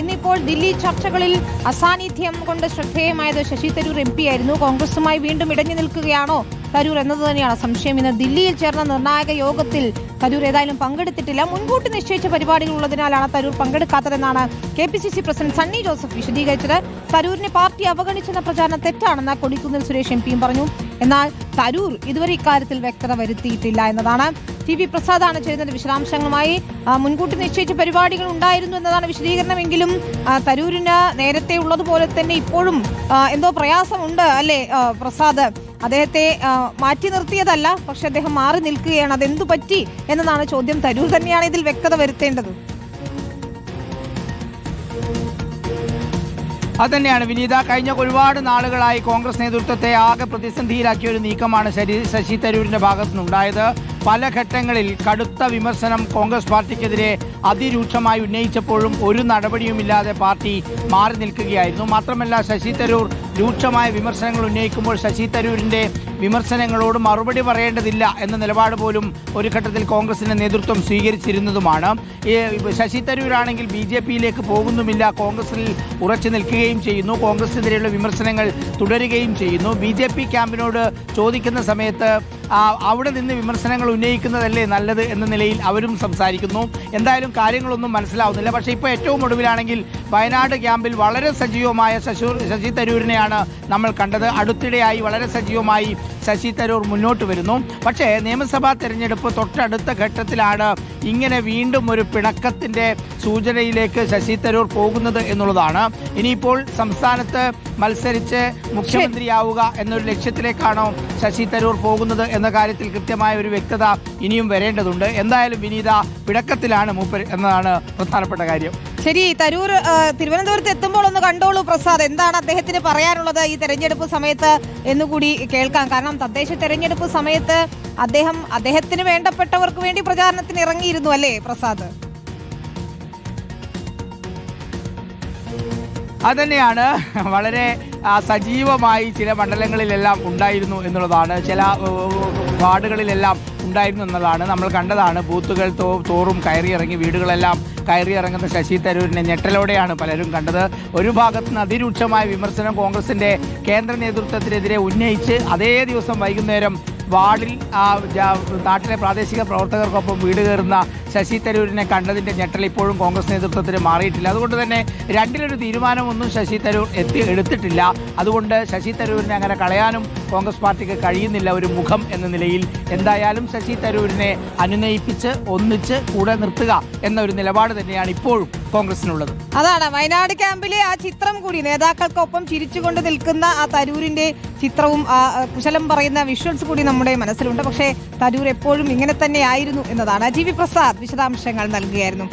ഇന്നിപ്പോൾ ദില്ലി ചർച്ചകളിൽ അസാന്നിധ്യം കൊണ്ട് ശ്രദ്ധേയമായത് ശശി തരൂർ എം പി ആയിരുന്നു. കോൺഗ്രസുമായി വീണ്ടും ഇടഞ്ഞു നിൽക്കുകയാണോ തരൂർ എന്നത് തന്നെയാണ് സംശയം. ഇന്ന് ദില്ലിയിൽ ചേർന്ന നിർണായക യോഗത്തിൽ തരൂർ ഏതായാലും പങ്കെടുത്തിട്ടില്ല. മുൻകൂട്ടി നിശ്ചയിച്ച പരിപാടികൾ ഉള്ളതിനാലാണ് Tharoor പങ്കെടുക്കാത്തതെന്നാണ് K P C C president Sunny Joseph വിശദീകരിച്ചത്. തരൂരിനെ പാർട്ടി അവഗണിച്ചെന്ന പ്രചാരണം തെറ്റാണെന്ന് കൊടിക്കുന്നിൽ സുരേഷ് എം പിയും പറഞ്ഞു. എന്നാൽ തരൂർ ഇതുവരെ ഇക്കാര്യത്തിൽ വ്യക്തത വരുത്തിയിട്ടില്ല എന്നതാണ് ടി വി പ്രസാദാണ് ചെയ്യുന്നത് വിശദാംശങ്ങളുമായി. മുൻകൂട്ടി നിശ്ചയിച്ച പരിപാടികൾ ഉണ്ടായിരുന്നു എന്നതാണ് വിശദീകരണമെങ്കിലും തരൂരിന് നേരത്തെ ഉള്ളതുപോലെ തന്നെ ഇപ്പോഴും എന്തോ പ്രയാസമുണ്ട് അല്ലേ പ്രസാദ്? അദ്ദേഹത്തെ മാറ്റി നിർത്തിയതല്ല പക്ഷെ അദ്ദേഹം മാറി നിൽക്കുകയാണ്. അതെന്തു പറ്റി എന്നതാണ് ചോദ്യം. തരൂർ തന്നെയാണ് ഇതിൽ വ്യക്തത വരുത്തേണ്ടത്. അതന്നെയാണ് വിനീത. കഴിഞ്ഞ ഒരുപാട് നാളുകളായി കോൺഗ്രസ് നേതൃത്വത്തെ ആകെ പ്രതിസന്ധിയിലാക്കിയ ഒരു നീക്കമാണ് ശരി ശശി തരൂരിന്റെ ഭാഗത്തുനിന്നുണ്ടായത്. പല ഘട്ടങ്ങളിൽ കടുത്ത വിമർശനം കോൺഗ്രസ് പാർട്ടിക്കെതിരെ അതിരൂക്ഷമായി ഉന്നയിച്ചപ്പോഴും ഒരു നടപടിയുമില്ലാതെ പാർട്ടി മാറി നിൽക്കുകയായിരുന്നു. മാത്രമല്ല ശശി തരൂർ രൂക്ഷമായ വിമർശനങ്ങൾ ഉന്നയിക്കുമ്പോൾ ശശി തരൂരിന്റെ വിമർശനങ്ങളോട് മറുപടി പറയേണ്ടതില്ല എന്ന നിലപാട് പോലും ഒരു ഘട്ടത്തിൽ കോൺഗ്രസിന്റെ നേതൃത്വം സ്വീകരിച്ചിരുന്നതുമാണ്. ശശി തരൂരാണെങ്കിൽ ബി ജെ പിയിലേക്ക് പോകുന്നുമില്ല കോൺഗ്രസിൽ ഉറച്ചു നിൽക്കുകയും ചെയ്യുന്നു കോൺഗ്രസിനെതിരെയുള്ള വിമർശനങ്ങൾ തുടരുകയും ചെയ്യുന്നു. ബി ജെ പി ക്യാമ്പിനോട് ചോദിക്കുന്ന സമയത്ത് അവിടെ നിന്ന് വിമർശനങ്ങൾ ഉന്നയിക്കുന്നതല്ലേ നല്ലത് എന്ന നിലയിൽ അവരും സംസാരിക്കുന്നു. എന്തായാലും കാര്യങ്ങളൊന്നും മനസ്സിലാവുന്നില്ല. പക്ഷേ ഇപ്പോൾ ഏറ്റവും ഒടുവിലാണെങ്കിൽ വയനാട് ക്യാമ്പിൽ വളരെ സജീവമായ ശശി തരൂരിനെയാണ് നമ്മൾ കണ്ടത്. അടുത്തിടെയായി വളരെ സജീവമായി ശശി തരൂർ മുന്നോട്ട് വരുന്നു. പക്ഷേ നിയമസഭാ തെരഞ്ഞെടുപ്പ് തൊട്ടടുത്ത ഘട്ടത്തിലാണ് ഇങ്ങനെ വീണ്ടും ഒരു പിണക്കത്തിന്റെ സൂചനയിലേക്ക് ശശി തരൂർ പോകുന്നത് എന്നുള്ളതാണ്. ഇനിയിപ്പോൾ സംസ്ഥാനത്ത് മത്സരിച്ച് മുഖ്യമന്ത്രിയാവുക എന്നൊരു ലക്ഷ്യത്തിലേക്കാണോ ശശി തരൂർ പോകുന്നത് എന്ന കാര്യത്തിൽ കൃത്യമായ ഒരു വ്യക്തത ഇനിയും വരേണ്ടതുണ്ട്. എന്തായാലും വിനീത പിടക്കത്തിലാണ് മൂപ്പർ എന്നതാണ് പ്രധാനപ്പെട്ട കാര്യം. ശരി തരൂർ തിരുവനന്തപുരത്ത് എത്തുമ്പോൾ ഒന്ന് കണ്ടോളൂ പ്രസാദ്. എന്താണ് അദ്ദേഹത്തിന് പറയാനുള്ളത് ഈ തെരഞ്ഞെടുപ്പ് സമയത്ത് എന്നുകൂടി കേൾക്കാം. കാരണം തദ്ദേശ തെരഞ്ഞെടുപ്പ് സമയത്ത് അദ്ദേഹം അദ്ദേഹത്തിന് വേണ്ടപ്പെട്ടവർക്ക് വേണ്ടി പ്രചാരണത്തിന് ഇറങ്ങിയിരുന്നു അല്ലേ പ്രസാദ്? അതന്നെയാണ് വളരെ സജീവമായി ചില മണ്ഡലങ്ങളിലെല്ലാം ഉണ്ടായിരുന്നു എന്നുള്ളതാണ്. ചില വാർഡുകളിലെല്ലാം ഉണ്ടായിരുന്നു എന്നതാണ്. നമ്മൾ കണ്ടതാണ് ബൂത്തുകൾ തോ തോറും കയറിയിറങ്ങി വീടുകളെല്ലാം കയറിയിറങ്ങുന്ന ശശി തരൂരിനെ ഞെട്ടലോടെയാണ് പലരും കണ്ടത്. ഒരു ഭാഗത്ത് നിന്ന് അതിരൂക്ഷമായ വിമർശനം കോൺഗ്രസിന്റെ കേന്ദ്ര നേതൃത്വത്തിനെതിരെ ഉന്നയിച്ച് അതേ ദിവസം വൈകുന്നേരം വാർഡിൽ നാട്ടിലെ പ്രാദേശിക പ്രവർത്തകർക്കൊപ്പം വീട് കയറുന്ന ശശി തരൂരിനെ കണ്ടതിന്റെ ഞെട്ടൽ ഇപ്പോഴും കോൺഗ്രസ് നേതൃത്വത്തിന് മാറിയിട്ടില്ല. അതുകൊണ്ട് തന്നെ രണ്ടിലൊരു തീരുമാനമൊന്നും ശശി തരൂർ എത്തി എടുത്തിട്ടില്ല. അതുകൊണ്ട് ശശി തരൂരിനെ അങ്ങനെ കളയാനും കോൺഗ്രസ് പാർട്ടിക്ക് കഴിയുന്നില്ല ഒരു മുഖം എന്ന നിലയിൽ. എന്തായാലും ശശി തരൂരിനെ അനുനയിപ്പിച്ച് ഒന്നിച്ച് കൂടെ നിർത്തുക എന്ന ഒരു നിലപാട് തന്നെയാണ് ഇപ്പോഴും കോൺഗ്രസിനുള്ളത്. അതാണ് വയനാട് ക്യാമ്പിലെ ആ ചിത്രം കൂടി നേതാക്കൾക്കൊപ്പം ചിരിച്ചുകൊണ്ട് നിൽക്കുന്ന ആ തരൂരിന്റെ ചിത്രവും കുശലം പറയുന്ന വിഷ്വൽസ് കൂടി നമ്മുടെ മനസ്സിലുണ്ട്. പക്ഷേ തരൂർ എപ്പോഴും ഇങ്ങനെ തന്നെ ആയിരുന്നു എന്നതാണ്. ജി വി പ്രസാദ് വിശദാംശങ്ങൾ നൽകുകയായിരുന്നു.